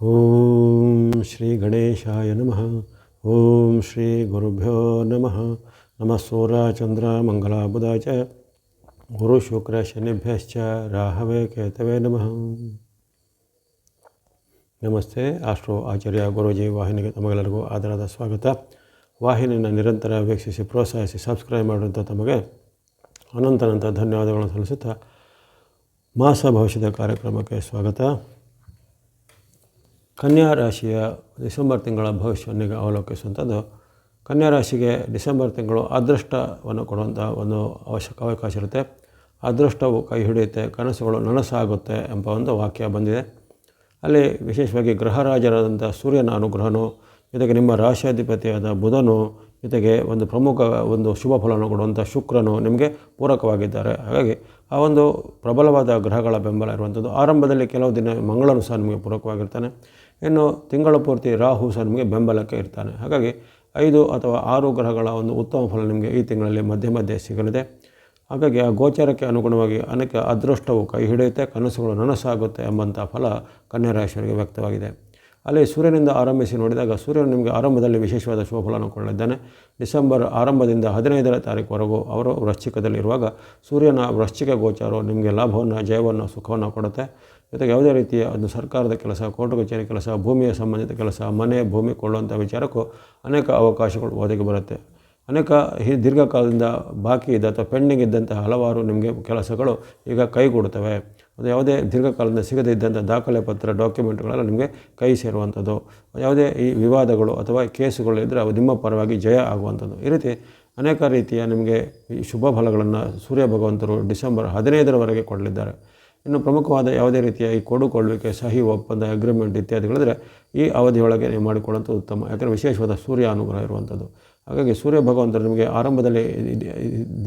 ಓಂ ಶ್ರೀ ಗಣೇಶಾಯ ನಮಃ ಓಂ ಶ್ರೀ ಗುರುಭ್ಯೋ ನಮಃ ನಮಃ ಸೂರ್ಯ ಚಂದ್ರ ಮಂಗಲ ಬುಧ ಚ ಗುರು ಶುಕ್ರ ಶನಿಭ್ಯಶ್ಚ ರಾಹವೇ ಕೇತವೇ ನಮಃ ನಮಸ್ತೆ ಆಸ್ಟ್ರೋ ಆಚಾರ್ಯ ಗುರೂಜಿ ವಾಹಿನಿಗೆ ತಮಗೆಲ್ಲರಿಗೂ ಆದರದ ಸ್ವಾಗತ ವಾಹಿನಿಯನ್ನು ನಿರಂತರ ವೀಕ್ಷಿಸಿ ಪ್ರೋತ್ಸಾಹಿಸಿ ಸಬ್ಸ್ಕ್ರೈಬ್ ಮಾಡುವಂಥ ತಮಗೆ ಅನಂತನಂತ ಧನ್ಯವಾದಗಳನ್ನು ಸಲ್ಲಿಸುತ್ತಾ ಮಾಸ ಭವಿಷ್ಯದ ಕಾರ್ಯಕ್ರಮಕ್ಕೆ ಸ್ವಾಗತ ಕನ್ಯಾ ರಾಶಿಯ ಡಿಸೆಂಬರ್ ತಿಂಗಳ ಭವಿಷ್ಯವನ್ನಿಗೆ ಅವಲೋಕಿಸುವಂಥದ್ದು ಕನ್ಯಾ ರಾಶಿಗೆ ಡಿಸೆಂಬರ್ ತಿಂಗಳು ಅದೃಷ್ಟವನ್ನು ಕೊಡುವಂಥ ಒಂದು ಅವಶ್ಯಕ ಅವಕಾಶ ಇರುತ್ತೆ. ಅದೃಷ್ಟವು ಕೈ ಹಿಡಿಯುತ್ತೆ, ಕನಸುಗಳು ನನಸಾಗುತ್ತೆ ಎಂಬ ಒಂದು ವಾಕ್ಯ ಬಂದಿದೆ. ಅಲ್ಲಿ ವಿಶೇಷವಾಗಿ ಗ್ರಹರಾಜರಾದಂಥ ಸೂರ್ಯನ ಅನುಗ್ರಹನು, ಜೊತೆಗೆ ನಿಮ್ಮ ರಾಶಿಯಾಧಿಪತಿಯಾದ ಬುಧನು, ಜೊತೆಗೆ ಒಂದು ಪ್ರಮುಖ ಒಂದು ಶುಭ ಫಲವನ್ನು ಕೊಡುವಂಥ ಶುಕ್ರನು ನಿಮಗೆ ಪೂರಕವಾಗಿದ್ದಾರೆ. ಹಾಗಾಗಿ ಆ ಒಂದು ಪ್ರಬಲವಾದ ಗ್ರಹಗಳ ಬೆಂಬಲ ಇರುವಂಥದ್ದು. ಆರಂಭದಲ್ಲಿ ಕೆಲವು ದಿನ ಮಂಗಳನು ಸಹ ನಿಮಗೆ ಪೂರಕವಾಗಿರ್ತಾನೆ. ಇನ್ನು ತಿಂಗಳ ಪೂರ್ತಿ ರಾಹು ಸಹ ನಿಮಗೆ ಬೆಂಬಲಕ್ಕೆ ಇರ್ತಾನೆ. ಹಾಗಾಗಿ ಐದು ಅಥವಾ ಆರು ಗ್ರಹಗಳ ಒಂದು ಉತ್ತಮ ಫಲ ನಿಮಗೆ ಈ ತಿಂಗಳಲ್ಲಿ ಮಧ್ಯೆ ಮಧ್ಯೆ ಸಿಗಲಿದೆ. ಹಾಗಾಗಿ ಆ ಗೋಚಾರಕ್ಕೆ ಅನುಗುಣವಾಗಿ ಅನೇಕ ಅದೃಷ್ಟವು ಕೈ ಹಿಡಿಯುತ್ತೆ, ಕನಸುಗಳು ನನಸಾಗುತ್ತೆ ಎಂಬಂಥ ಫಲ ಕನ್ಯಾ ರಾಶಿಯವರಿಗೆ ವ್ಯಕ್ತವಾಗಿದೆ. ಅಲ್ಲಿ ಸೂರ್ಯನಿಂದ ಆರಂಭಿಸಿ ನೋಡಿದಾಗ ಸೂರ್ಯನು ನಿಮಗೆ ಆರಂಭದಲ್ಲಿ ವಿಶೇಷವಾದ ಶುಭಫಲವನ್ನು ಕೊಳ್ಳಿದ್ದಾನೆ ಡಿಸೆಂಬರ್ ಆರಂಭದಿಂದ ಹದಿನೈದರ ತಾರೀಕುವರೆಗೂ ಅವರು ವೃಶ್ಚಿಕದಲ್ಲಿರುವಾಗ ಸೂರ್ಯನ ವೃಶ್ಚಿಕ ಗೋಚಾರವು ನಿಮಗೆ ಲಾಭವನ್ನು, ಜಯವನ್ನು, ಸುಖವನ್ನು ಕೊಡುತ್ತೆ. ಜೊತೆಗೆ ಯಾವುದೇ ರೀತಿಯ ಒಂದು ಸರ್ಕಾರದ ಕೆಲಸ ಕೋರ್ಟ್ ಕಚೇರಿ ಕೆಲಸ, ಭೂಮಿಯ ಸಂಬಂಧಿತ ಕೆಲಸ, ಮನೆ, ಭೂಮಿ ಕೊಳ್ಳುವಂಥ ವಿಚಾರಕ್ಕೂ ಅನೇಕ ಅವಕಾಶಗಳು ಒದಗಿ ಬರುತ್ತೆ. ಅನೇಕ ಈ ದೀರ್ಘಕಾಲದಿಂದ ಬಾಕಿ ಇದ್ದ ಅಥವಾ ಪೆಂಡಿಂಗ್ ಇದ್ದಂಥ ಹಲವಾರು ನಿಮಗೆ ಕೆಲಸಗಳು ಈಗ ಕೈಗೂಡುತ್ತವೆ ಅದು ಯಾವುದೇ ದೀರ್ಘಕಾಲದಿಂದ ಸಿಗದೇ ಇದ್ದಂಥ ದಾಖಲೆ ಪತ್ರ, ಡಾಕ್ಯುಮೆಂಟ್ಗಳೆಲ್ಲ ನಿಮಗೆ ಕೈ ಸೇರುವಂಥದ್ದು. ಯಾವುದೇ ಈ ವಿವಾದಗಳು ಅಥವಾ ಕೇಸುಗಳು ಇದ್ದರೆ ಅವು ನಿಮ್ಮ ಪರವಾಗಿ ಜಯ ಆಗುವಂಥದ್ದು. ಈ ರೀತಿ ಅನೇಕ ರೀತಿಯ ನಿಮಗೆ ಈ ಶುಭ ಫಲಗಳನ್ನು ಸೂರ್ಯ ಭಗವಂತರು ಡಿಸೆಂಬರ್ ಹದಿನೈದರವರೆಗೆ ಕೊಡಲಿದ್ದಾರೆ. ಇನ್ನು ಪ್ರಮುಖವಾದ ಯಾವುದೇ ರೀತಿಯ ಈ ಕೊಡುಕೊಳ್ಳುವಿಕೆ, ಸಹಿ, ಒಪ್ಪಂದ ಅಗ್ರಿಮೆಂಟ್ ಇತ್ಯಾದಿಗಳಿದ್ರೆ ಈ ಅವಧಿಯೊಳಗೆ ನೀವು ಮಾಡಿಕೊಳ್ಳುವಂಥದ್ದು ಉತ್ತಮ. ಯಾಕಂದರೆ ವಿಶೇಷವಾದ ಸೂರ್ಯ ಅನುಗ್ರಹ ಇರುವಂಥದ್ದು. ಹಾಗಾಗಿ ಸೂರ್ಯ ಭಗವಂತರು ನಿಮಗೆ ಆರಂಭದಲ್ಲಿ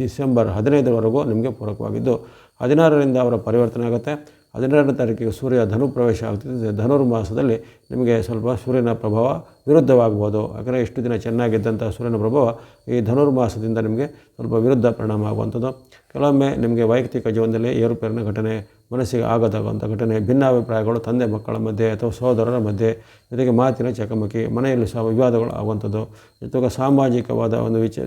ಡಿಸೆಂಬರ್ ಹದಿನೈದರವರೆಗೂ ನಿಮಗೆ ಪೂರಕವಾಗಿದ್ದು, ಹದಿನಾರರಿಂದ ಅವರ ಪರಿವರ್ತನೆ ಆಗುತ್ತೆ. ಹದಿನಾರನೇ ತಾರೀಕಿಗೆ ಸೂರ್ಯ ಧನು ಪ್ರವೇಶ ಆಗ್ತಿದೆ ಧನುರ್ಮಾಸದಲ್ಲಿ ನಿಮಗೆ ಸ್ವಲ್ಪ ಸೂರ್ಯನ ಪ್ರಭಾವ ವಿರುದ್ಧವಾಗ್ಬೋದು ಯಾಕಂದರೆ ಇಷ್ಟು ದಿನ ಚೆನ್ನಾಗಿದ್ದಂಥ ಸೂರ್ಯನ ಪ್ರಭಾವ ಈ ಧನುರ್ಮಾಸದಿಂದ ನಿಮಗೆ ಸ್ವಲ್ಪ ವಿರುದ್ಧ ಪರಿಣಾಮ ಆಗುವಂಥದ್ದು. ಕೆಲವೊಮ್ಮೆ ನಿಮಗೆ ವೈಯಕ್ತಿಕ ಜೀವನದಲ್ಲಿ ಏರುಪೇರಿನ ಘಟನೆ ಮನಸ್ಸಿಗೆ ಆಗದಾಗುವಂಥ ಘಟನೆ, ಭಿನ್ನಾಭಿಪ್ರಾಯಗಳು ತಂದೆ ಮಕ್ಕಳ ಮಧ್ಯೆ ಅಥವಾ ಸಹೋದರರ ಮಧ್ಯೆ, ಜೊತೆಗೆ ಮಾತಿನ ಚಕಮಕಿ, ಮನೆಯಲ್ಲಿ ಸಹ ವಿವಾದಗಳು ಆಗುವಂಥದ್ದು, ಜೊತೆಗೆ ಸಾಮಾಜಿಕವಾದ ಒಂದು ವಿಚ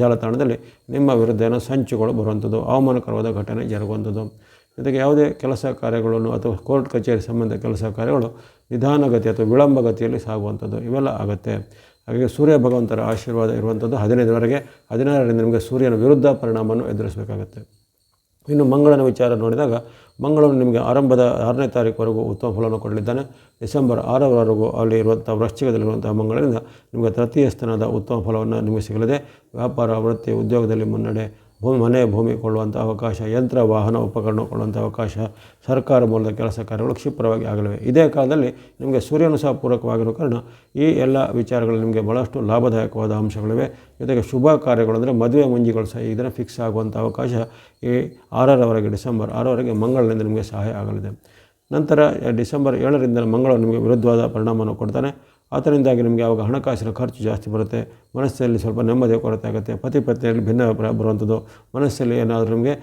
ಜಾಲತಾಣದಲ್ಲಿ ನಿಮ್ಮ ವಿರುದ್ಧ ಸಂಚುಗಳು ಬರುವಂಥದ್ದು, ಅವಮಾನಕರವಾದ ಘಟನೆ ಜರುಗುವಂಥದ್ದು. ಜೊತೆಗೆ ಯಾವುದೇ ಕೆಲಸ ಕಾರ್ಯಗಳನ್ನು ಅಥವಾ ಕೋರ್ಟ್ ಕಚೇರಿ ಸಂಬಂಧ ಕೆಲಸ ಕಾರ್ಯಗಳು ನಿಧಾನಗತಿ ಅಥವಾ ವಿಳಂಬಗತಿಯಲ್ಲಿ ಸಾಗುವಂಥದ್ದು, ಇವೆಲ್ಲ ಆಗುತ್ತೆ. ಹಾಗಾಗಿ ಸೂರ್ಯ ಭಗವಂತರ ಆಶೀರ್ವಾದ ಇರುವಂಥದ್ದು ಹದಿನೈದರವರೆಗೆ, ಹದಿನಾರರಿಂದ ನಿಮಗೆ ಸೂರ್ಯನ ವಿರುದ್ಧ ಪರಿಣಾಮವನ್ನು ಎದುರಿಸಬೇಕಾಗತ್ತೆ. ಇನ್ನು ಮಂಗಳನ ವಿಚಾರ ನೋಡಿದಾಗ ಮಂಗಳನು ನಿಮಗೆ ಆರಂಭದ ಆರನೇ ತಾರೀಕುವರೆಗೂ ಉತ್ತಮ ಫಲವನ್ನು ಕೊಡಲಿದ್ದಾನೆ. ಡಿಸೆಂಬರ್ ಆರರವರೆಗೂ ಅಲ್ಲಿ ಇರುವಂಥ ವೃಶ್ಚಿಕದಲ್ಲಿರುವಂಥ ಮಂಗಳನಿಂದ ನಿಮಗೆ ತೃತೀಯ ಸ್ಥಾನದ ಉತ್ತಮ ಫಲವನ್ನು ನಿಮಗೆ ಸಿಗಲಿದೆ. ವ್ಯಾಪಾರ, ವೃತ್ತಿ, ಉದ್ಯೋಗದಲ್ಲಿ ಮುನ್ನಡೆ ಭೂಮಿ, ಮನೆ, ಭೂಮಿ ಕೊಳ್ಳುವಂಥ ಅವಕಾಶ, ಯಂತ್ರ, ವಾಹನ ಉಪಕರಣ ಕೊಳ್ಳುವಂಥ ಅವಕಾಶ, ಸರ್ಕಾರ ಮೂಲದ ಕೆಲಸ ಕಾರ್ಯಗಳು ಕ್ಷಿಪ್ರವಾಗಿ ಆಗಲಿವೆ. ಇದೇ ಕಾಲದಲ್ಲಿ ನಿಮಗೆ ಸೂರ್ಯನು ಸಹ ಪೂರಕವಾಗಿರೋ ಕಾರಣ ಈ ಎಲ್ಲ ವಿಚಾರಗಳು ನಿಮಗೆ ಭಾಳಷ್ಟು ಲಾಭದಾಯಕವಾದ ಅಂಶಗಳಿವೆ. ಜೊತೆಗೆ ಶುಭ ಕಾರ್ಯಗಳು ಅಂದರೆ ಮದುವೆ ಮುಂಜಿಗಳು ಸಹ ಇದನ್ನು ಫಿಕ್ಸ್ ಆಗುವಂಥ ಅವಕಾಶ ಈ ಆರರವರೆಗೆ ಡಿಸೆಂಬರ್ ಆರವರೆಗೆ ಮಂಗಳನಿಂದ ನಿಮಗೆ ಸಹಾಯ ಆಗಲಿದೆ. ನಂತರ ಡಿಸೆಂಬರ್ ಏಳರಿಂದ ಮಂಗಳ ನಿಮಗೆ ವಿರುದ್ಧವಾದ ಪರಿಣಾಮವನ್ನು ಕೊಡ್ತಾನೆ. ಆದ್ದರಿಂದಾಗಿ ನಮಗೆ ಆವಾಗ ಹಣಕಾಸಿನ ಖರ್ಚು ಜಾಸ್ತಿ ಬರುತ್ತೆ. ಮನಸ್ಸಲ್ಲಿ ಸ್ವಲ್ಪ ನೆಮ್ಮದಿಯ ಕೊರತೆ ಆಗುತ್ತೆ. ಪತಿ ಪತ್ನಿಯಲ್ಲಿ ಭಿನ್ನ ಬರುವಂಥದ್ದು. ಮನಸ್ಸಲ್ಲಿ ಏನಾದರೂ ನಮಗೆ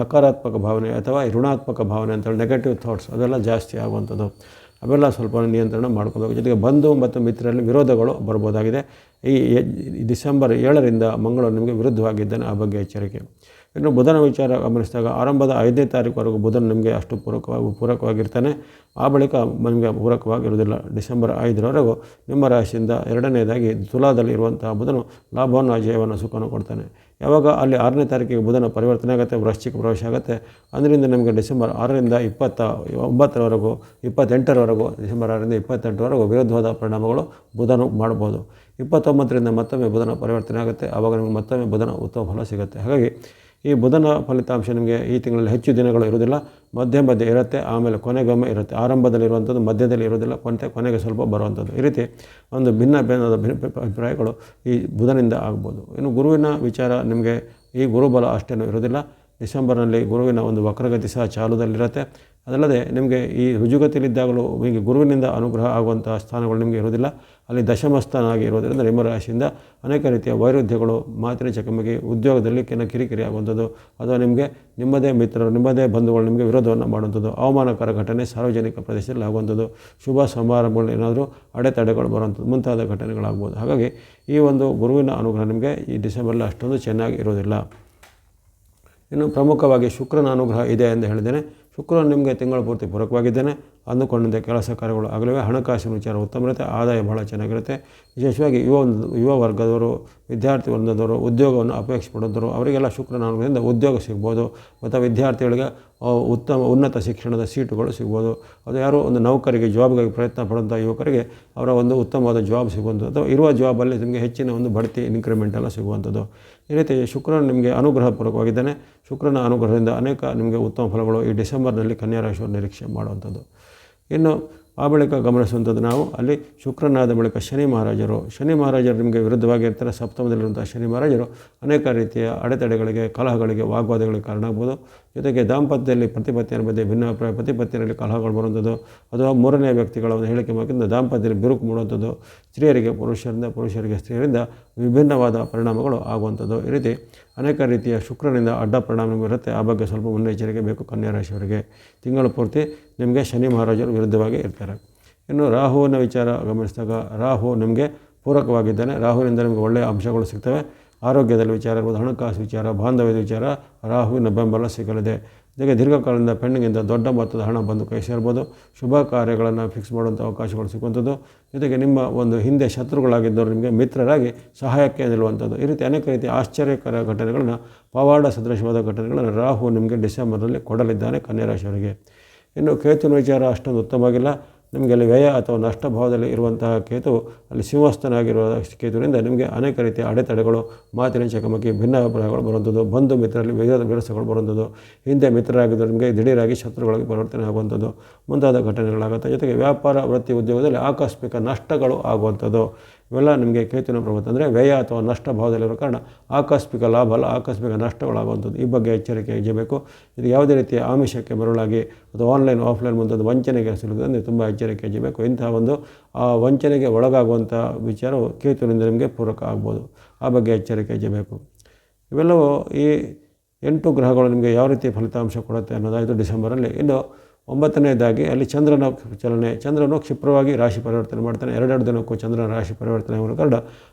ನಕಾರಾತ್ಮಕ ಭಾವನೆ ಅಥವಾ ಋಣಾತ್ಮಕ ಭಾವನೆ ಅಂತೇಳಿ ನೆಗೆಟಿವ್ ಥಾಟ್ಸ್ ಅದೆಲ್ಲ ಜಾಸ್ತಿ ಆಗುವಂಥದ್ದು. ಅವೆಲ್ಲ ಸ್ವಲ್ಪ ನಿಯಂತ್ರಣ ಮಾಡ್ಕೋಬೇಕು ಜೊತೆಗೆ ಬಂಧು ಮತ್ತು ಮಿತ್ರರಲ್ಲಿ ವಿರೋಧಗಳು ಬರ್ಬೋದಾಗಿದೆ. ಈ ಡಿಸೆಂಬರ್ ಏಳರಿಂದ ಮಂಗಳೂರು ನಿಮಗೆ ವಿರುದ್ಧವಾಗಿದ್ದಾನೆ ಆ ಬಗ್ಗೆ ಎಚ್ಚರಿಕೆ. ಇನ್ನು ಬುಧನ ವಿಚಾರ ಗಮನಿಸಿದಾಗ ಆರಂಭದ ಐದನೇ ತಾರೀಕುವರೆಗೂ ಬುಧನ ನಿಮಗೆ ಅಷ್ಟು ಪೂರಕವಾಗಿ ಪೂರಕವಾಗಿರ್ತಾನೆ. ಆ ಬಳಿಕ ನಿಮಗೆ ಪೂರಕವಾಗಿರುವುದಿಲ್ಲ. ಡಿಸೆಂಬರ್ ಐದರವರೆಗೂ ನಿಮ್ಮ ರಾಶಿಯಿಂದ ಎರಡನೇದಾಗಿ ತುಲಾದಲ್ಲಿ ಇರುವಂತಹ ಬುಧನು ಲಾಭವನ್ನು, ಜಯವನ್ನು, ಸುಖವನ್ನು ಕೊಡ್ತಾನೆ. ಯಾವಾಗ? ಅಲ್ಲಿ ಆರನೇ ತಾರೀಕಿಗೆ ಬುಧನ ಪರಿವರ್ತನೆ ಆಗುತ್ತೆ, ವೃಶ್ಚಿಕ ಪ್ರವೇಶ ಆಗುತ್ತೆ. ಅದರಿಂದ ನಿಮಗೆ ಡಿಸೆಂಬರ್ ಆರರಿಂದ ಇಪ್ಪತ್ತ, ಒಂಬತ್ತರವರೆಗೂ, ಇಪ್ಪತ್ತೆಂಟರವರೆಗೂ, ಡಿಸೆಂಬರ್ ಆರರಿಂದ ಇಪ್ಪತ್ತೆಂಟರವರೆಗೂ ವಿರುದ್ಧವಾದ ಪರಿಣಾಮಗಳು ಬುಧನು ಮಾಡ್ಬೋದು. ಇಪ್ಪತ್ತೊಂಬತ್ತರಿಂದ ಮತ್ತೊಮ್ಮೆ ಬುಧನ ಪರಿವರ್ತನೆ ಆಗುತ್ತೆ. ಆವಾಗ ನಿಮಗೆ ಮತ್ತೊಮ್ಮೆ ಬುಧನ ಉತ್ತಮ ಫಲ ಸಿಗುತ್ತೆ. ಹಾಗಾಗಿ ಈ ಬುಧನ ಫಲಿತಾಂಶ ನಿಮಗೆ ಈ ತಿಂಗಳಲ್ಲಿ ಹೆಚ್ಚು ದಿನಗಳು ಇರೋದಿಲ್ಲ ಮಧ್ಯ ಮಧ್ಯೆ ಇರುತ್ತೆ, ಆಮೇಲೆ ಕೊನೆಗೊಮ್ಮೆ ಇರುತ್ತೆ. ಆರಂಭದಲ್ಲಿ ಇರುವಂಥದ್ದು, ಮಧ್ಯದಲ್ಲಿ ಇರೋದಿಲ್ಲ ಕೊನೆ ಕೊನೆಗೆ ಸ್ವಲ್ಪ ಬರುವಂಥದ್ದು. ಈ ರೀತಿ ಒಂದು ಭಿನ್ನ ಭಿನ್ನದ ಅಭಿಪ್ರಾಯಗಳು ಈ ಬುಧನಿಂದ ಆಗ್ಬೋದು. ಇನ್ನು ಗುರುವಿನ ವಿಚಾರ ನಿಮಗೆ ಈ ಗುರುಬಲ ಅಷ್ಟೇನೂ ಇರೋದಿಲ್ಲ ಡಿಸೆಂಬರ್ನಲ್ಲಿ ಗುರುವಿನ ಒಂದು ವಕ್ರಗತಿ ಸಹ ಚಾಲುದಲ್ಲಿರುತ್ತೆ. ಅದಲ್ಲದೆ ನಿಮಗೆ ಈ ರುಜುಗತಿಯಲ್ಲಿದ್ದಾಗಲೂ ಹೀಗೆ ಗುರುವಿನಿಂದ ಅನುಗ್ರಹ ಆಗುವಂಥ ಸ್ಥಾನಗಳು ನಿಮಗೆ ಇರೋದಿಲ್ಲ ಅಲ್ಲಿ ದಶಮ ಸ್ಥಾನ ನಿಮ್ಮ ರಾಶಿಯಿಂದ ಅನೇಕ ರೀತಿಯ ವೈರುಧ್ಯಗಳು ಮಾತಿನ ಚಕಮಕಿ ಉದ್ಯೋಗದಲ್ಲಿ ಕೆಲ ಕಿರಿಕಿರಿ ಆಗುವಂಥದ್ದು ಅಥವಾ ನಿಮಗೆ ನಿಮ್ಮದೇ ಮಿತ್ರರು, ನಿಮ್ಮದೇ ಬಂಧುಗಳು ನಿಮಗೆ ವಿರೋಧವನ್ನು ಮಾಡುವಂಥದ್ದು. ಅವಮಾನಕರ ಘಟನೆ, ಸಾರ್ವಜನಿಕ ಪ್ರದೇಶದಲ್ಲಿ ಆಗುವಂಥದ್ದು. ಶುಭ ಸಮಾರಂಭಗಳು ಏನಾದರೂ ಅಡೆತಡೆಗಳು ಬರುವಂಥದ್ದು, ಮುಂತಾದ ಘಟನೆಗಳಾಗ್ಬೋದು. ಹಾಗಾಗಿ ಈ ಒಂದು ಗುರುವಿನ ಅನುಗ್ರಹ ನಿಮಗೆ ಈ ಡಿಸೆಂಬರಲ್ಲಿ ಅಷ್ಟೊಂದು ಚೆನ್ನಾಗಿ ಇರೋದಿಲ್ಲ ಇನ್ನು ಪ್ರಮುಖವಾಗಿ ಶುಕ್ರನ ಅನುಗ್ರಹ ಇದೆ ಎಂದು ಹೇಳಿದ್ದೇನೆ. ಶುಕ್ರನು ನಿಮಗೆ ತಿಂಗಳ ಪೂರ್ತಿ ಪೂರಕವಾಗಿದ್ದೇನೆ. ಅಂದುಕೊಂಡಂತೆ ಕೆಲಸ ಕಾರ್ಯಗಳು ಆಗಲಿವೆ. ಹಣಕಾಸಿನ ವಿಚಾರ ಉತ್ತಮ ಇರುತ್ತೆ. ಆದಾಯ ಬಹಳ ಚೆನ್ನಾಗಿರುತ್ತೆ. ವಿಶೇಷವಾಗಿ ಯುವ ಯುವ ವರ್ಗದವರು, ವಿದ್ಯಾರ್ಥಿ ವರ್ಗದವರು ಉದ್ಯೋಗವನ್ನು ಅಪೇಕ್ಷೆ ಪಡೋದವರು ಅವರಿಗೆಲ್ಲ ಶುಕ್ರ ಅನುಗ್ರಹದಿಂದ ಉದ್ಯೋಗ ಸಿಗ್ಬೋದು. ಮತ್ತು ವಿದ್ಯಾರ್ಥಿಗಳಿಗೆ ಉತ್ತಮ, ಉನ್ನತ ಶಿಕ್ಷಣದ ಸೀಟುಗಳು ಸಿಗ್ಬೋದು. ಅದು ಯಾರೋ ಒಂದು ನೌಕರಿಗೆ, ಜಾಬ್ಗಾಗಿ ಪ್ರಯತ್ನ ಪಡುವಂಥ ಯುವಕರಿಗೆ ಅವರ ಒಂದು ಉತ್ತಮವಾದ ಜಾಬ್ ಸಿಗುವಂಥದ್ದು. ಅಥವಾ ಇರುವ ಜಾಬಲ್ಲಿ ನಿಮಗೆ ಹೆಚ್ಚಿನ ಒಂದು ಬಡ್ತಿ ಇನ್ಕ್ರಿಮೆಂಟ್ ಎಲ್ಲ ಸಿಗುವಂಥದ್ದು. ಈ ರೀತಿ ಶುಕ್ರನು ನಿಮಗೆ ಅನುಗ್ರಹಪೂರ್ವಕವಾಗಿದ್ದಾನೆ. ಶುಕ್ರನ ಅನುಗ್ರಹದಿಂದ ಅನೇಕ ನಿಮಗೆ ಉತ್ತಮ ಫಲಗಳು ಈ ಡಿಸೆಂಬರ್ನಲ್ಲಿ ಕನ್ಯಾ ರಾಶಿಯವರು ನಿರೀಕ್ಷೆ ಮಾಡುವಂಥದ್ದು. ಇನ್ನು ಆ ಬಳಿಕ ಗಮನಿಸುವಂಥದ್ದು ನಾವು ಅಲ್ಲಿ ಶುಕ್ರನಾದ ಬಳಿಕ ಶನಿ ಮಹಾರಾಜರು. ಶನಿ ಮಹಾರಾಜರು ನಿಮಗೆ ವಿರುದ್ಧವಾಗಿರ್ತಾರೆ. ಸಪ್ತಮದಲ್ಲಿರುವಂಥ ಶನಿ ಮಹಾರಾಜರು ಅನೇಕ ರೀತಿಯ ಅಡೆತಡೆಗಳಿಗೆ, ಕಲಹಗಳಿಗೆ, ವಾಗ್ವಾದಗಳಿಗೆ ಕಾರಣ ಆಗ್ಬೋದು ಜೊತೆಗೆ ದಾಂಪತ್ಯದಲ್ಲಿ ಪತಿಪತ್ನಿಯರ ಮಧ್ಯೆ ಭಿನ್ನಾಭಿಪ್ರಾಯ ಪ್ರತಿಪತ್ತಿಯಲ್ಲಿ ಕಲಹಗಳು ಬರುವಂಥದ್ದು, ಅಥವಾ ಮೂರನೇ ವ್ಯಕ್ತಿಗಳ ಒಂದು ಹೇಳಿಕೆ ಮೂಲಕ ದಾಂಪತ್ಯದಲ್ಲಿ ಬಿರುಕು ಮೂಡುವಂಥದ್ದು, ಸ್ತ್ರೀಯರಿಗೆ ಪುರುಷರಿಂದ, ಪುರುಷರಿಗೆ ಸ್ತ್ರೀಯರಿಂದ ವಿಭಿನ್ನವಾದ ಪರಿಣಾಮಗಳು ಆಗುವಂಥದ್ದು. ಈ ರೀತಿ ಅನೇಕ ರೀತಿಯ ಶುಕ್ರನಿಂದ ಅಡ್ಡ ಪರಿಣಾಮ ಇರುತ್ತೆ. ಆ ಬಗ್ಗೆ ಸ್ವಲ್ಪ ಮುನ್ನೆಚ್ಚರಿಕೆ ಬೇಕು ಕನ್ಯಾ ರಾಶಿಯವರಿಗೆ ತಿಂಗಳ ಪೂರ್ತಿ ನಿಮಗೆ ಶನಿ ಮಹಾರಾಜರು ವಿರುದ್ಧವಾಗಿ ಇರ್ತಾರೆ. ಇನ್ನು ರಾಹುವಿನ ವಿಚಾರ ಗಮನಿಸಿದಾಗ, ರಾಹು ನಿಮಗೆ ಪೂರಕವಾಗಿದ್ದಾನೆ. ರಾಹುವಿನಿಂದ ನಿಮಗೆ ಒಳ್ಳೆಯ ಅಂಶಗಳು ಸಿಗ್ತವೆ. ಆರೋಗ್ಯದಲ್ಲಿ ವಿಚಾರ, ಇರ್ಬೋದು ಹಣಕಾಸು ವಿಚಾರ, ಬಾಂಧವ್ಯದ ವಿಚಾರ ರಾಹುವಿನ ಬೆಂಬಲ ಸಿಗಲಿದೆ. ಜೊತೆಗೆ ದೀರ್ಘಕಾಲದಿಂದ ಪೆಂಡಿಂಗಿಂದ ದೊಡ್ಡ ಮೊತ್ತದ ಹಣ ಬಂದು ಕೈ ಸೇರ್ಬೋದು. ಶುಭ ಕಾರ್ಯಗಳನ್ನು ಫಿಕ್ಸ್ ಮಾಡುವಂಥ ಅವಕಾಶಗಳು ಸಿಗುವಂಥದ್ದು ಜೊತೆಗೆ ನಿಮ್ಮ ಒಂದು ಹಿಂದೆ ಶತ್ರುಗಳಾಗಿದ್ದವರು ನಿಮಗೆ ಮಿತ್ರರಾಗಿ ಸಹಾಯಕ್ಕೆ ನಿಲ್ಲುವಂಥದ್ದು. ಈ ರೀತಿ ಅನೇಕ ರೀತಿಯ ಆಶ್ಚರ್ಯಕರ ಘಟನೆಗಳನ್ನು, ಪವಾಡ ಸದೃಶವಾದ ಘಟನೆಗಳನ್ನು ರಾಹು ನಿಮಗೆ ಡಿಸೆಂಬರ್ನಲ್ಲಿ ಕೊಡಲಿದ್ದಾನೆ ಕನ್ಯಾ ರಾಶಿಯವರಿಗೆ. ಇನ್ನು ಕೇತುವಿನ ವಿಚಾರ ಅಷ್ಟೊಂದು ಉತ್ತಮವಾಗಿಲ್ಲ. ನಿಮಗೆ ಅಲ್ಲಿ ವ್ಯಯ ಅಥವಾ ನಷ್ಟ ಭಾವದಲ್ಲಿ ಇರುವಂತಹ ಕೇತು, ಅಲ್ಲಿ ಸಿಂಹಸ್ಥನಾಗಿರುವ ಕೇತುವಿನಿಂದ ನಿಮಗೆ ಅನೇಕ ರೀತಿಯ ಅಡೆತಡೆಗಳು, ಮಾತಿನ ಚಕಮಕಿ, ಭಿನ್ನ ಅಭಿಪ್ರಾಯಗಳು ಬರುವಂಥದ್ದು, ಬಂಧು ಮಿತ್ರರಲ್ಲಿ ವಿರೋಧ ವಿರಸಗಳು ಬರುವಂಥದ್ದು, ಹಿಂದೆ ಮಿತ್ರರಾಗಿದ್ದರೆ ನಿಮಗೆ ದಿಢೀರಾಗಿ ಶತ್ರುಗಳಾಗಿ ಪರಿವರ್ತನೆ ಆಗುವಂಥದ್ದು, ಮುಂತಾದ ಘಟನೆಗಳಾಗುತ್ತೆ. ಜೊತೆಗೆ ವ್ಯಾಪಾರ, ವೃತ್ತಿ ಉದ್ಯೋಗದಲ್ಲಿ ಆಕಸ್ಮಿಕ ನಷ್ಟಗಳು ಆಗುವಂಥದ್ದು. ಇವೆಲ್ಲ ನಿಮಗೆ ಕೇತುವಿನ ಪ್ರಭಾವ ಅಂದರೆ ವ್ಯಯ ಅಥವಾ ನಷ್ಟ ಭಾವದಲ್ಲಿರೋ ಕಾರಣ ಆಕಸ್ಮಿಕ ಲಾಭ ಅಲ್ಲ, ಆಕಸ್ಮಿಕ ನಷ್ಟಗಳಾಗುವಂಥದ್ದು. ಈ ಬಗ್ಗೆ ಎಚ್ಚರಿಕೆ ಇಜಬೇಕು ಇದು ಯಾವುದೇ ರೀತಿಯ ಆಮಿಷಕ್ಕೆ ಮರುಳಾಗಿ ಅಥವಾ ಆನ್ಲೈನ್ ಆಫ್ಲೈನ್ ಮುಂತಾದ ವಂಚನೆಗೆ ಸಿಲುಕಿದಂತೆ ತುಂಬ ಎಚ್ಚರಿಕೆ ಇರಬೇಕು ಇಂತಹ ಒಂದು, ಆ ವಂಚನೆಗೆ ಒಳಗಾಗುವಂಥ ವಿಚಾರವು ಕೇತುವಿನಿಂದ ನಿಮಗೆ ಪೂರಕ ಆಗ್ಬೋದು. ಆ ಬಗ್ಗೆ ಎಚ್ಚರಿಕೆ ಇರಬೇಕು ಇವೆಲ್ಲವೂ ಈ ಎಂಟು ಗ್ರಹಗಳು ನಿಮಗೆ ಯಾವ ರೀತಿ ಫಲಿತಾಂಶ ಕೊಡುತ್ತೆ ಅನ್ನೋದಾಯಿತು ಡಿಸೆಂಬರಲ್ಲಿ. ಇನ್ನು ಒಂಬತ್ತನೇದಾಗಿ ಅಲ್ಲಿ ಚಂದ್ರನ ಚಲನೆ, ಚಂದ್ರನು ಕ್ಷಿಪ್ರವಾಗಿ ರಾಶಿ ಪರಿವರ್ತನೆ ಮಾಡ್ತಾನೆ. ಎರಡೆರಡು ದಿನಕ್ಕೂ ಚಂದ್ರನ ರಾಶಿ ಪರಿವರ್ತನೆ ಮೂಲಕ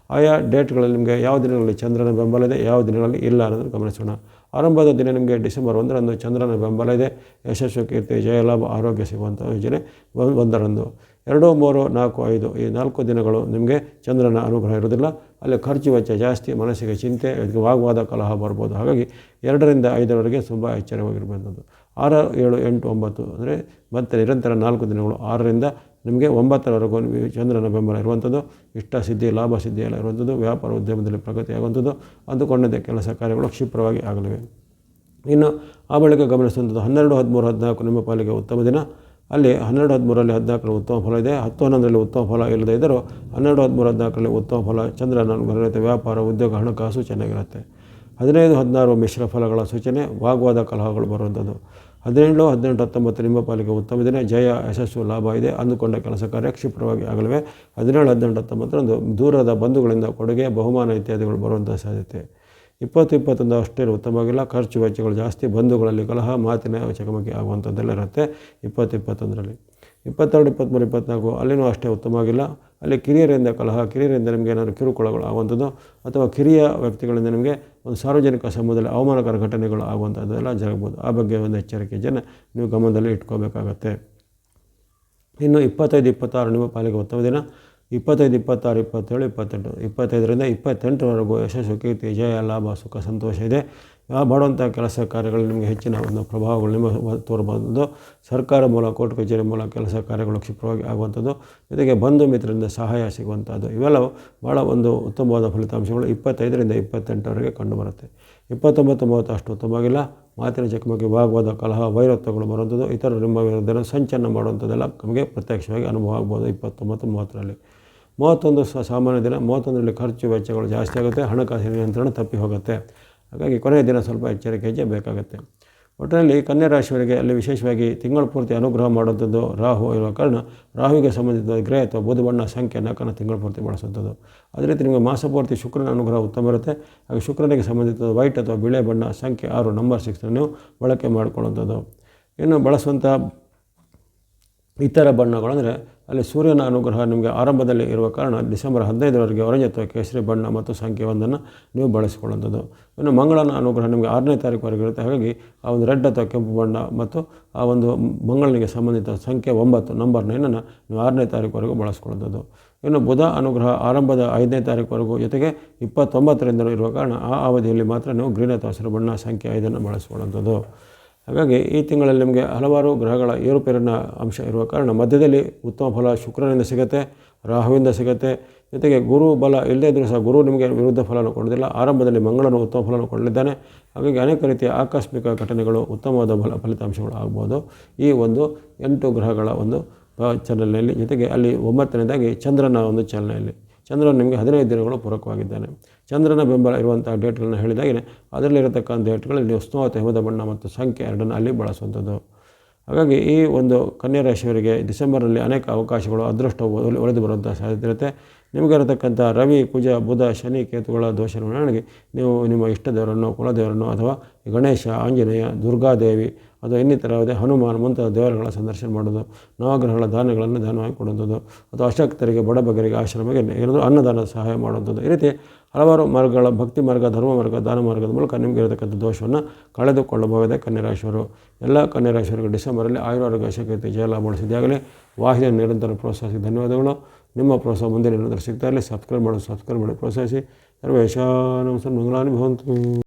ಆಯಾ ಡೇಟ್ಗಳಲ್ಲಿ ನಿಮಗೆ ಯಾವ ದಿನಗಳಲ್ಲಿ ಚಂದ್ರನ ಬೆಂಬಲ ಇದೆ, ಯಾವ ದಿನಗಳಲ್ಲಿ ಇಲ್ಲ ಅನ್ನೋದನ್ನು ಗಮನಿಸೋಣ. ಆರಂಭದ ದಿನ ನಿಮಗೆ ಡಿಸೆಂಬರ್ ಒಂದರಂದು ಚಂದ್ರನ ಬೆಂಬಲ ಇದೆ. ಯಶಸ್ವಿ ಕೀರ್ತಿ ಜಯಲಾಭ ಆರೋಗ್ಯ ಸಿಗುವಂಥ ಯೋಜನೆ ಒಂದ್- ಒಂದರಂದು. ಎರಡು, ಮೂರು, ನಾಲ್ಕು, ಐದು ಈ ನಾಲ್ಕು ದಿನಗಳು ನಿಮಗೆ ಚಂದ್ರನ ಅನುಗ್ರಹ ಇರೋದಿಲ್ಲ ಅಲ್ಲಿ ಖರ್ಚು ವೆಚ್ಚ ಜಾಸ್ತಿ, ಮನಸ್ಸಿಗೆ ಚಿಂತೆ, ವಾಗ್ವಾದ, ಕಲಹ ಬರ್ಬೋದು. ಹಾಗಾಗಿ ಎರಡರಿಂದ ಐದರವರೆಗೆ ತುಂಬ ಎಚ್ಚರವಾಗಿರಬೇಕು ಆರು, ಏಳು, ಎಂಟು, ಒಂಬತ್ತು ಅಂದರೆ ಮತ್ತೆ ನಿರಂತರ ನಾಲ್ಕು ದಿನಗಳು, ಆರರಿಂದ ನಿಮಗೆ ಒಂಬತ್ತರವರೆಗೂ ಚಂದ್ರನ ಬೆಂಬಲ ಇರುವಂಥದ್ದು, ಇಷ್ಟ ಸಿದ್ಧಿ, ಲಾಭ ಸಿದ್ಧಿ ಎಲ್ಲ ಇರುವಂಥದ್ದು, ವ್ಯಾಪಾರ ಉದ್ಯಮದಲ್ಲಿ ಪ್ರಗತಿ ಆಗುವಂಥದ್ದು ಕೆಲಸ ಕಾರ್ಯಗಳು ಕ್ಷಿಪ್ರವಾಗಿ ಆಗಲಿವೆ. ಇನ್ನು ಆ ಬಳಿಕ ಗಮನಿಸುವಂಥದ್ದು, ಹನ್ನೆರಡು, ಹದಿಮೂರು, ಹದಿನಾಲ್ಕು ನಿಮ್ಮ ಪಾಲಿಗೆ ಉತ್ತಮ ದಿನ. ಅಲ್ಲಿ ಹನ್ನೆರಡು ಹದಿಮೂರಲ್ಲಿ ಹದಿನಾಲ್ಕರಲ್ಲಿ ಉತ್ತಮ ಫಲ ಇದೆ ಹತ್ತು ಹನ್ನೊಂದರಲ್ಲಿ ಉತ್ತಮ ಫಲ ಇಲ್ಲದೇ ಇದ್ದರೂ ಹನ್ನೆರಡು, ಹದಿಮೂರು, ಹದಿನಾಲ್ಕರಲ್ಲಿ ಉತ್ತಮ ಫಲ, ಚಂದ್ರನ ವ್ಯಾಪಾರ, ಉದ್ಯೋಗ, ಹಣಕಾಸು ಚೆನ್ನಾಗಿರುತ್ತೆ. ಹದಿನೈದು, ಹದಿನಾರು ಮಿಶ್ರ ಫಲಗಳ ಸೂಚನೆ, ವಾಗ್ವಾದ ಕಲಹಗಳು ಬರುವಂಥದ್ದು. ಹದಿನೆಂಟು ಹದಿನೆಂಟು ಹತ್ತೊಂಬತ್ತು ನಿಮ್ಮ ಪಾಲಿಕೆ ಉತ್ತಮ ದಿನ, ಜಯ, ಯಶಸ್ಸು, ಲಾಭ ಇದೆ. ಅಂದುಕೊಂಡ ಕೆಲಸ ಕಾರ್ಯ ಕ್ಷಿಪ್ರವಾಗಿ ಆಗಲಿವೆ. ಹದಿನೇಳು, ಹದಿನೆಂಟು, ಹತ್ತೊಂಬತ್ತರಂದು ದೂರದ ಬಂಧುಗಳಿಂದ ಕೊಡುಗೆ, ಬಹುಮಾನ ಇತ್ಯಾದಿಗಳು ಬರುವಂಥ ಸಾಧ್ಯತೆ. ಇಪ್ಪತ್ತು, ಇಪ್ಪತ್ತೊಂದು ಅಷ್ಟೇ ಉತ್ತಮವಾಗಿಲ್ಲ. ಖರ್ಚು ವೆಚ್ಚಗಳು ಜಾಸ್ತಿ, ಬಂಧುಗಳಲ್ಲಿ ಕಲಹ, ಮಾತಿನ ಚಕಮಕಿ ಆಗುವಂಥದ್ದೆಲ್ಲ ಇರುತ್ತೆ. ಇಪ್ಪತ್ತು, ಇಪ್ಪತ್ತೊಂದರಲ್ಲಿ. ಇಪ್ಪತ್ತೆರಡು, ಇಪ್ಪತ್ತ್ಮೂರು, ಇಪ್ಪತ್ತ್ನಾಲ್ಕು ಅಲ್ಲಿನೂ ಅಷ್ಟೇ ಉತ್ತಮವಾಗಿಲ್ಲ. ಅಲ್ಲಿ ಕಿರಿಯರಿಂದ ಕಲಹ, ಕಿರಿಯರಿಂದ ನಿಮಗೆ ಏನಾದರೂ ಕಿರುಕುಳಗಳು ಆಗುವಂಥದ್ದು ಅಥವಾ ಕಿರಿಯ ವ್ಯಕ್ತಿಗಳಿಂದ ನಿಮಗೆ ಒಂದು ಸಾರ್ವಜನಿಕ ಸಮೂಹದಲ್ಲಿ ಅವಮಾನಕರ ಘಟನೆಗಳು ಆಗುವಂಥದ್ದೆಲ್ಲ ಜರಗ್ಬೋದು. ಆ ಬಗ್ಗೆ ಒಂದು ಎಚ್ಚರಿಕೆ ಜನ ನೀವು ಗಮನದಲ್ಲಿ ಇಟ್ಕೋಬೇಕಾಗತ್ತೆ. ಇನ್ನು ಇಪ್ಪತ್ತೈದು, ಇಪ್ಪತ್ತಾರು ನಿಮ್ಮ ಪಾಲಿಗೆ ಉತ್ತಮ ದಿನ. ಇಪ್ಪತ್ತೈದು, ಇಪ್ಪತ್ತಾರು, ಇಪ್ಪತ್ತೇಳು, ಇಪ್ಪತ್ತೆಂಟು, ಇಪ್ಪತ್ತೈದರಿಂದ ಇಪ್ಪತ್ತೆಂಟರವರೆಗೂ ಯಶಸ್ಸು, ಕೀರ್ತಿ, ಜಯ, ಲಾಭ, ಸುಖ, ಸಂತೋಷ ಇದೆ. ಮಾಡುವಂಥ ಕೆಲಸ ಕಾರ್ಯಗಳು ನಿಮಗೆ ಹೆಚ್ಚಿನ ಒಂದು ಪ್ರಭಾವಗಳು ನಿಮ್ಮ ತೋರಬಂದು ಸರ್ಕಾರ ಮೂಲಕ ಕೋರ್ಟ್ ಕಚೇರಿ ಮೂಲಕ ಕೆಲಸ ಕಾರ್ಯಗಳು ಕ್ಷಿಪ್ರವಾಗಿ ಆಗುವಂಥದ್ದು. ಜೊತೆಗೆ ಬಂಧು ಮಿತ್ರರಿಂದ ಸಹಾಯ ಸಿಗುವಂಥದ್ದು. ಇವೆಲ್ಲವೂ ಭಾಳ ಒಂದು ಉತ್ತಮವಾದ ಫಲಿತಾಂಶಗಳು ಇಪ್ಪತ್ತೈದರಿಂದ ಇಪ್ಪತ್ತೆಂಟರವರೆಗೆ ಕಂಡುಬರುತ್ತೆ. ಇಪ್ಪತ್ತೊಂಬತ್ತು, ಮೂವತ್ತು ಅಷ್ಟು ಉತ್ತಮವಾಗಿಲ್ಲ. ಮಾತಿನ ಚಕಮಕಿ ವಿಭಾಗವಾದ ಕಲಹ, ವೈರತ್ವಗಳು ಬರುವಂಥದ್ದು. ಇತರ ನಿಮ್ಮ ವಿರುದ್ಧ ಸಂಚಲನ ಮಾಡುವಂಥದ್ದೆಲ್ಲ ನಮಗೆ ಪ್ರತ್ಯಕ್ಷವಾಗಿ ಅನುಭವ ಆಗ್ಬೋದು ಇಪ್ಪತ್ತೊಂಬತ್ತು, ಮೂವತ್ತರಲ್ಲಿ. ಮೂವತ್ತೊಂದು ಸಾಮಾನ್ಯ ದಿನ, ಮೂವತ್ತೊಂದರಲ್ಲಿ ಖರ್ಚು ವೆಚ್ಚಗಳು ಜಾಸ್ತಿ ಆಗುತ್ತೆ. ಹಣಕಾಸಿನ ನಿಯಂತ್ರಣ ತಪ್ಪಿ ಹೋಗುತ್ತೆ. ಹಾಗಾಗಿ ಕೊನೆಯ ದಿನ ಸ್ವಲ್ಪ ಎಚ್ಚರಿಕೆ ಹೆಜ್ಜೆ ಬೇಕಾಗುತ್ತೆ. ಒಟ್ಟಿನಲ್ಲಿ ಕನ್ಯಾ ರಾಶಿಯವರಿಗೆ ಅಲ್ಲಿ ವಿಶೇಷವಾಗಿ ತಿಂಗಳ ಪೂರ್ತಿ ಅನುಗ್ರಹ ಮಾಡುವಂಥದ್ದು ರಾಹು ಇರುವ ಕಾರಣ ರಾಹುವಿಗೆ ಸಂಬಂಧಿಸಿದ ಗ್ರಹ ಅಥವಾ ಬುಧ ಬಣ್ಣ ಸಂಖ್ಯೆ ನಾಲ್ಕನ್ನು ತಿಂಗಳ ಪೂರ್ತಿ ಬಳಸುವಂಥದ್ದು. ಅದೇ ರೀತಿ ನಿಮಗೆ ಮಾಸಪೂರ್ತಿ ಶುಕ್ರನ ಅನುಗ್ರಹ ಉತ್ತಮ ಇರುತ್ತೆ. ಹಾಗೆ ಶುಕ್ರನಿಗೆ ಸಂಬಂಧಿಸಿದ ವೈಟ್ ಅಥವಾ ಬಿಳೆ ಬಣ್ಣ ಸಂಖ್ಯೆ ಆರು ನಂಬರ್ ಸಿಕ್ಸ್ನ ನೀವು ಬಳಕೆ ಮಾಡಿಕೊಳ್ಳುವಂಥದ್ದು. ಇನ್ನು ಬಳಸುವಂಥ ಇತರ ಬಣ್ಣಗಳು ಅಂದರೆ ಅಲ್ಲಿ ಸೂರ್ಯನ ಅನುಗ್ರಹ ನಿಮಗೆ ಆರಂಭದಲ್ಲಿ ಇರುವ ಕಾರಣ ಡಿಸೆಂಬರ್ ಹದಿನೈದರವರೆಗೆ ಆರೆಂಜ್ ಅಥವಾ ಕೇಸರಿ ಬಣ್ಣ ಮತ್ತು ಸಂಖ್ಯೆ ಒಂದನ್ನು ನೀವು ಬಳಸಿಕೊಳ್ಳುವಂಥದ್ದು. ಇನ್ನು ಮಂಗಳನ ಅನುಗ್ರಹ ನಿಮಗೆ ಆರನೇ ತಾರೀಕುವರೆಗೆ ಇರುತ್ತೆ. ಹಾಗಾಗಿ ಆ ಒಂದು ರೆಡ್ ಅಥವಾ ಕೆಂಪು ಬಣ್ಣ ಮತ್ತು ಆ ಒಂದು ಮಂಗಳನಿಗೆ ಸಂಬಂಧಿತ ಸಂಖ್ಯೆ ಒಂಬತ್ತು, ನಂಬರ್ ನೈನನ್ನು ನೀವು ಆರನೇ ತಾರೀಕುವರೆಗೂ ಬಳಸ್ಕೊಳ್ಳುವಂಥದ್ದು. ಇನ್ನು ಬುಧ ಅನುಗ್ರಹ ಆರಂಭದ ಐದನೇ ತಾರೀಕುವರೆಗೂ ಜೊತೆಗೆ ಇಪ್ಪತ್ತೊಂಬತ್ತರಿಂದ ಇರುವ ಕಾರಣ ಆ ಅವಧಿಯಲ್ಲಿ ಮಾತ್ರ ನೀವು ಗ್ರೀನ್ ಅಥವಾ ಹಸಿರು ಬಣ್ಣ ಸಂಖ್ಯೆ ಐದನ್ನು ಬಳಸ್ಕೊಳ್ಳುವಂಥದ್ದು. ಹಾಗಾಗಿ ಈ ತಿಂಗಳಲ್ಲಿ ನಿಮಗೆ ಹಲವಾರು ಗ್ರಹಗಳ ಏರುಪೇರಿನ ಅಂಶ ಇರುವ ಕಾರಣ ಮಧ್ಯದಲ್ಲಿ ಉತ್ತಮ ಫಲ ಶುಕ್ರನಿಂದ ಸಿಗುತ್ತೆ, ರಾಹುವಿಂದ ಸಿಗುತ್ತೆ. ಜೊತೆಗೆ ಗುರು ಬಲ ಇಲ್ಲದೇ ಇದ್ದರೂ ಸಹ ಗುರು ನಿಮಗೆ ವಿರುದ್ಧ ಫಲವನ್ನು ಕೊಡೋದಿಲ್ಲ ಆರಂಭದಲ್ಲಿ ಮಂಗಳನು ಉತ್ತಮ ಫಲವನ್ನು ಕೊಡಲಿದ್ದಾನೆ. ಹಾಗಾಗಿ ಅನೇಕ ರೀತಿಯ ಆಕಸ್ಮಿಕ ಘಟನೆಗಳು ಉತ್ತಮವಾದ ಫಲ ಫಲಿತಾಂಶಗಳು ಆಗ್ಬೋದು. ಈ ಒಂದು ಎಂಟು ಗ್ರಹಗಳ ಒಂದು ಚಲನೆಯಲ್ಲಿ ಜೊತೆಗೆ ಅಲ್ಲಿ ಒಂಬತ್ತನೇದಾಗಿ ಚಂದ್ರನ ಒಂದು ಚಲನೆಯಲ್ಲಿ. ಚಂದ್ರನು ನಿಮಗೆ ಹದಿನೈದು ದಿನಗಳು ಪೂರಕವಾಗಿದ್ದಾನೆ. ಚಂದ್ರನ ಬೆಂಬಲ ಇರುವಂಥ ಡೇಟ್ಗಳನ್ನು ಹೇಳಿದಾಗೆ ಅದರಲ್ಲಿರತಕ್ಕಂಥ ಡೇಟ್ಗಳಲ್ಲಿ ನೀವು ಉಷ್ಣವತೆ ಹಿಮದ ಬಣ್ಣ ಮತ್ತು ಸಂಖ್ಯೆ ಎರಡನ್ನು ಅಲ್ಲಿ ಬಳಸುವಂಥದ್ದು. ಹಾಗಾಗಿ ಈ ಒಂದು ಕನ್ಯಾ ರಾಶಿಯವರಿಗೆ ಡಿಸೆಂಬರ್ನಲ್ಲಿ ಅನೇಕ ಅವಕಾಶಗಳು ಅದೃಷ್ಟ ಒಳದು ಬರುವಂಥ ಸಾಧ್ಯತೆ ಇರುತ್ತೆ. ನಿಮಗಿರತಕ್ಕಂಥ ರವಿ, ಕುಜ, ಬುಧ, ಶನಿ, ಕೇತುಗಳ ದೋಷ ನಿರ್ವಹಣೆಗೆ ನೀವು ನಿಮ್ಮ ಇಷ್ಟ ದೇವರನ್ನು ಕುಲದೇವರನ್ನು ಅಥವಾ ಗಣೇಶ, ಆಂಜನೇಯ, ದುರ್ಗಾದೇವಿ ಅಥವಾ ಇನ್ನಿತರ ಯಾವುದೇ ಹನುಮಾನ್ ಮುಂತಾದ ದೇವರುಗಳ ಸಂದರ್ಶನ ಮಾಡೋದು, ನವಗ್ರಹಗಳ ದಾನಗಳನ್ನು ದಾನವಾಗಿ ಕೊಡುವಂಥದ್ದು ಅಥವಾ ಅಶಕ್ತರಿಗೆ ಬಡಬಗರಿಗೆ ಆಶ್ರಮಕ್ಕೆ ಏನಾದರೂ ಅನ್ನದಾನ ಸಹಾಯ ಮಾಡುವಂಥದ್ದು. ಈ ರೀತಿ ಹಲವಾರು ಮಾರ್ಗಗಳ ಭಕ್ತಿ ಮಾರ್ಗ, ಧರ್ಮ ಮಾರ್ಗ, ದಾನ ಮಾರ್ಗದ ಮೂಲಕ ನಿಮಗೆ ಇರತಕ್ಕಂಥ ದೋಷವನ್ನು ಕಳೆದುಕೊಳ್ಳಬಹುದೇ ಕನ್ಯರಾಶಿಯವರು. ಎಲ್ಲ ಕನ್ಯರಾಶಿಯವರಿಗೆ ಡಿಸೆಂಬರಲ್ಲಿ ಆಯುರ್ವೇದ ಜಯ ಲಾಭ ಮಾಡಿಸಿದ್ದಾಗಲೇ ವಾಹಿನಿಯ ನಿರಂತರ ಪ್ರೋತ್ಸಾಹಿಸಿ ಧನ್ಯವಾದಗಳು. ನಿಮ್ಮ ಪ್ರೋತ್ಸಾಹ ಮುಂದೆ ನಿರಂತರ ಸಿಗ್ತಾ ಇರಲಿ. ಸಬ್ಸ್ಕ್ರೈಬ್ ಮಾಡೋದು ಸಬ್ಸ್ಕ್ರೈಬ್ ಮಾಡಿ ಪ್ರೋತ್ಸಾಹಿಸಿ. ಸರ್ವೇಶಾನಂ ಸನ್ಮಂಗಲಾನಿ ಭವಂತು